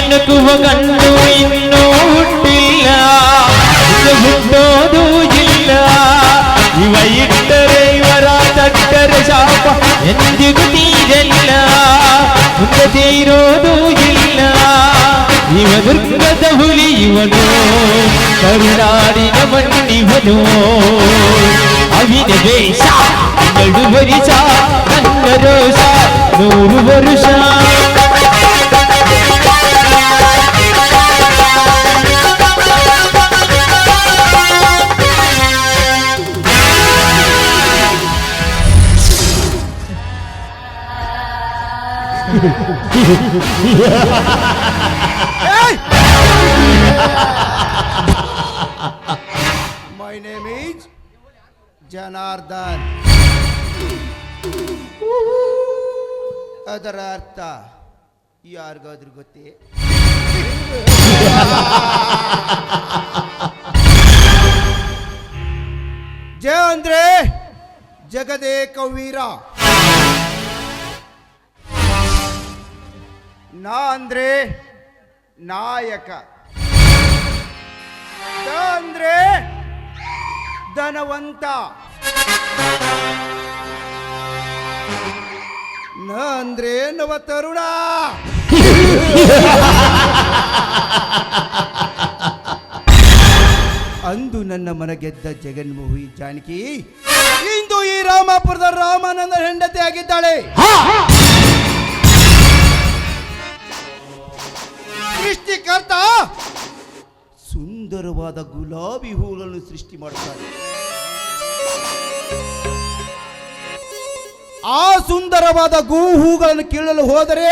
ನನಗುವ ಕಣ್ಣು ಇನ್ನೂ ಹುಟ್ಟಿಲ್ಲ ಹುಟ್ಟೋದು ಇಲ್ಲ ಇವ ಇಟ್ಟರೆ ಇವರ ತಟ್ಟರೆ ಶಾಪ ಎಂದಿಗೂ ತೀರಲ್ಲ ಮುಂದೆ ತೀರೋದು ಇಲ್ಲ ಇವ ದುರ್ಗದ ಹುಲಿ ಇವನು ಕರುನಾಡಿನ ಮಣ್ಣಿವನು ಅವಿನ ದ್ವೇಷ ಎರಡು ವರಿಷ ನನ್ನ ರೋಷ ನೂರು ವರುಷ ಮೈ ನೇಮ್ ಈಸ್ ಜನಾರ್ದನ್ ಅದರ ಅರ್ಥ ಯಾರಿಗಾದ್ರೂ ಗೊತ್ತೇ ಜ ಅಂದ್ರೆ ಜಗದೇಕ ವೀರ ನಾ ಅಂದ್ರೆ ನಾಯಕ. ಅಂದ್ರೆ ಧನವಂತ. ನ ಅಂದ್ರೆ ನವ ತರುಣ. ಅಂದು ನನ್ನ ಮನ ಗೆದ್ದ ಜಗನ್ಮೋಹಿ ಜಾನಕಿ, ಇಂದು ಈ ರಾಮಾಪುರದ ರಾಮಾನಂದ ಹೆಂಡತಿ ಆಗಿದ್ದಾಳೆ ಸೃಷ್ಟಿಕರ್ತ ಸುಂದರವಾದ ಗುಲಾಬಿ ಹೂಗಳನ್ನು ಸೃಷ್ಟಿ ಮಾಡ್ತಾರೆ. ಆ ಸುಂದರವಾದ ಗೂ ಹೂಗಳನ್ನು ಕೀಳಲು ಹೋದರೆ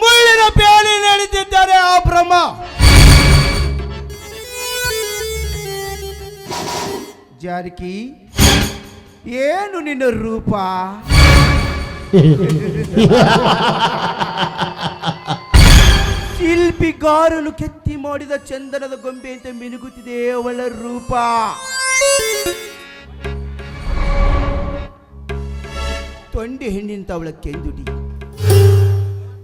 ಮುಳ್ಳಿನ ಪ್ಯಾಲಿ ನಡೆದಿದ್ದಾರೆ ಆ ಬ್ರಹ್ಮ. ಜಾರಕಿ, ಏನು ನಿನ್ನ ರೂಪ? ಶಿಲ್ಪಿಗಾರನು ಕೆತ್ತಿ ಮಾಡಿದ ಚಂದನದ ಗೊಂಬೆ ಅಂತ ಮಿನುಗುತ್ತಿದೆ ಅವಳ ರೂಪ ತೊಂಡೆ ಹೆಣ್ಣಿಂತ ಅವಳ ಕೆಂದುಡಿ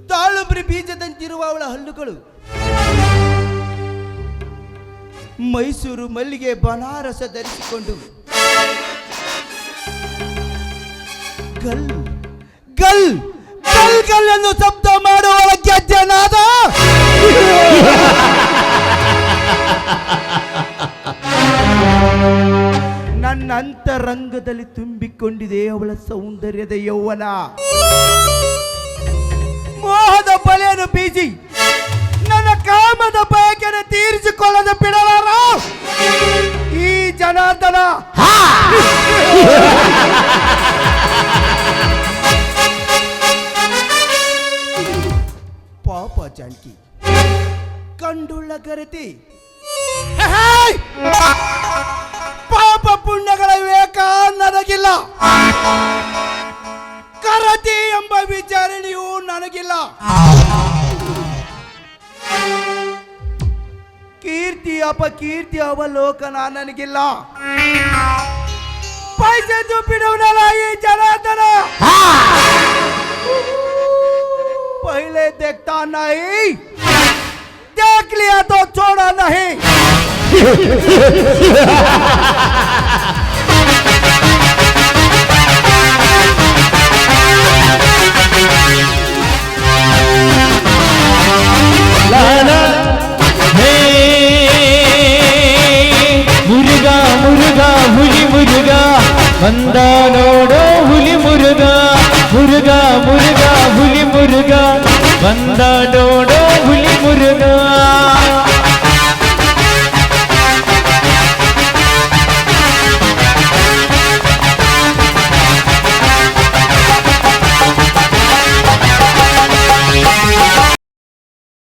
ತಾಳುಬ್ರಿ ಬೀಜದಂತಿರುವ ಅವಳ ಹಲ್ಲುಗಳು ಮೈಸೂರು ಮಲ್ಲಿಗೆ ಬನಾರಸ ಧರಿಸಿಕೊಂಡು ಗಲ್ ಗಲ್ ಗಲ್ ಗಲ್ ಅನ್ನು ಶಬ್ದ ಮಾಡುವವಳ ನನ್ನ ಅಂತರಂಗದಲ್ಲಿ ತುಂಬಿಕೊಂಡಿದೆ ಅವಳ ಸೌಂದರ್ಯದ ಯೌವನ. ಮೋಹದ ಬಲೆಯನ್ನು ಬೀಸಿ ನನ್ನ ಕಾಮದ ಬಯಕೆಯನ್ನು ತೀರಿಸಿಕೊಳ್ಳದ ಬಿಡಲಾರ. ಈ ಜನಾರ್ದನ. ಪಾಪ ಜಾನಕಿ ಕಂಡುಳ್ಳ ಕರೆತಿ ಪುಣ್ಯಗಳ ವಿವೇಕ ನನಗಿಲ್ಲ ಕರತಿ ಎಂಬ ವಿಚಾರಣೆಯೂ ನನಗಿಲ್ಲ ಕೀರ್ತಿ ಅಪಕೀರ್ತಿ ಅವಲೋಕನ ನನಗಿಲ್ಲ ಪೈಸೆ ಬಿಡುವನಲ್ಲ ಈ ಜನಾರ್ದನ पहले देखता नहीं देख लिया तो छोड़ा नहीं வந்தாடோட புலி முருகா